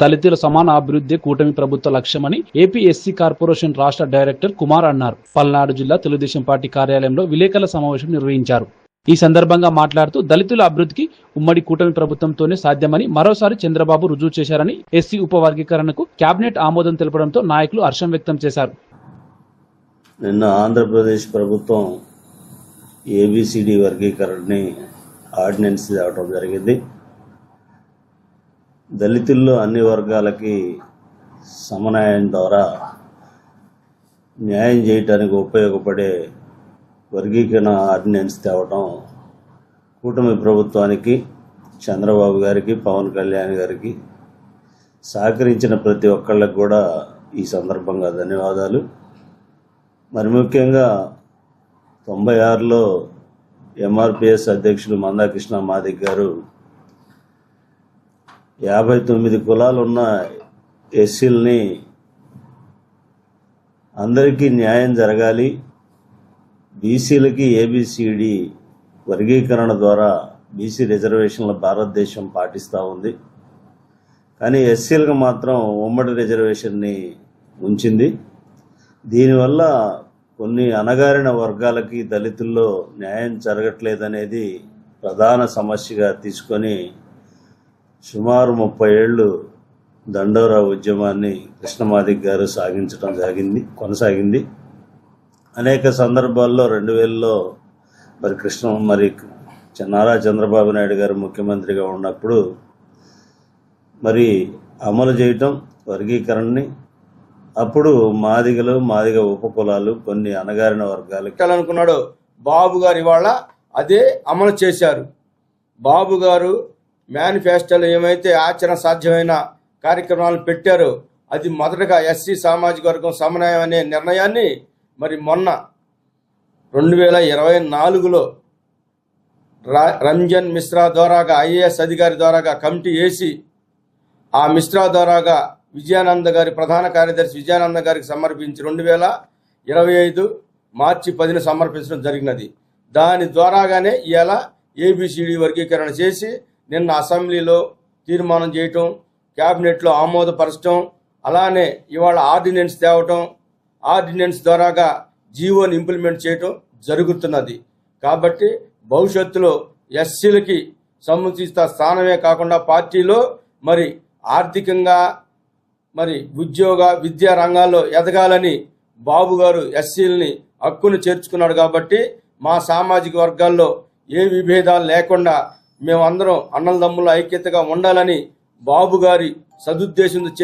దళితుల సమాన అభివృద్ధి కూటమి ప్రభుత్వ లక్ష్యమని ఏపీ ఎస్సీ కార్పొరేషన్ రాష్ట్ర డైరెక్టర్ కుమార్ అన్నారు. పల్నాడు జిల్లా తెలుగుదేశం పార్టీ కార్యాలయంలో విలేకరుల సమావేశం నిర్వహించారు. ఈ సందర్భంగా మాట్లాడుతూ దళితుల అభివృద్ధికి ఉమ్మడి కూటమి ప్రభుత్వంతోనే సాధ్యమని మరోసారి చంద్రబాబు రుజువు చేశారని ఎస్సీ ఉపవర్గీకరణకు కేబినెట్ ఆమోదం తెలపడంతో నాయకులు హర్షం వ్యక్తం చేశారు. నిన్న ఆంధ్రప్రదేశ్ ప్రభుత్వం ఏబిసిడి వర్గీకరణని ఆర్డినెన్స్ తేవడం జరిగింది. దళితుల్లో అన్ని వర్గాలకి సమన్వయం ద్వారా న్యాయం చేయటానికి ఉపయోగపడే వర్గీకరణ ఆర్డినెన్స్ తేవటం కూటమి ప్రభుత్వానికి చంద్రబాబు గారికి పవన్ కళ్యాణ్ గారికి సహకరించిన ప్రతి ఒక్కళ్ళకి కూడా ఈ సందర్భంగా ధన్యవాదాలు. మరి ముఖ్యంగా తొంభై ఆరులో ఎంఆర్పిఎస్ అధ్యక్షులు మందాకృష్ణ మాదిక్ గారు యాభై తొమ్మిది కులాలు ఉన్న అందరికీ న్యాయం జరగాలి. బీసీలకి ఏబిసిడి వర్గీకరణ ద్వారా బీసీ రిజర్వేషన్ల భారతదేశం పాటిస్తూ ఉంది. కానీ ఎస్సీలకు మాత్రం ఉమ్మడి రిజర్వేషన్ని ఉంచింది. దీనివల్ల కొన్ని అణగారిన వర్గాలకి దళితుల్లో న్యాయం జరగట్లేదనేది ప్రధాన సమస్యగా తీసుకొని సుమారు ముప్పై ఏళ్ళు దండోరా ఉద్యమాన్ని కృష్ణమాదిక్ గారు సాగించడం జరిగింది కొనసాగింది. అనేక సందర్భాల్లో రెండు వేలలో మరి కృష్ణ మరి నారా చంద్రబాబు నాయుడు గారు ముఖ్యమంత్రిగా ఉన్నప్పుడు మరి అమలు చేయటం వర్గీకరణని అప్పుడు మాదిగలు మాదిగ ఉపకులాలు కొన్ని అణగారిన వర్గాలకి అనుకున్నాడు బాబు గారు ఇవాళ అదే అమలు చేశారు. బాబు గారు మేనిఫెస్టోలు ఏమైతే ఆచరణ సాధ్యమైన కార్యక్రమాలు పెట్టారో అది మొదటగా ఎస్సీ సామాజిక వర్గం సమన్వయం అనే నిర్ణయాన్ని మరి మొన్న రెండు వేల ఇరవై నాలుగులో రా- రంజన్ మిశ్రా ద్వారాగా ఐఏఎస్ అధికారి ద్వారాగా కమిటీ వేసి ఆ మిశ్రా ద్వారాగా విజయానంద గారి ప్రధాన కార్యదర్శి విజయానంద గారికి సమర్పించి రెండు వేల ఇరవై ఐదు మార్చి పదిన సమర్పించడం జరిగినది. దాని ద్వారాగానే ఇలా ఏబిసిడి వర్గీకరణ చేసి నిన్న అసెంబ్లీలో తీర్మానం చేయటం క్యాబినెట్లో ఆమోదపరచడం అలానే ఇవాళ ఆర్డినెన్స్ తేవటం ఆర్డినెన్స్ ద్వారాగా జీవోని ఇంప్లిమెంట్ చేయటం జరుగుతున్నది. కాబట్టి భవిష్యత్తులో ఎస్సీలకి సముచిత స్థానమే కాకుండా పార్టీలో మరి ఆర్థికంగా మరి ఉద్యోగ విద్యా రంగాల్లో ఎదగాలని బాబు గారు ఎస్సీలని హక్కును చేర్చుకున్నాడు కాబట్టి మా సామాజిక వర్గాల్లో ఏ విభేదాలు లేకుండా మేమందరం అన్నదమ్ముల ఐక్యతగా ఉండాలని బాబు గారి సదుద్దేశంతో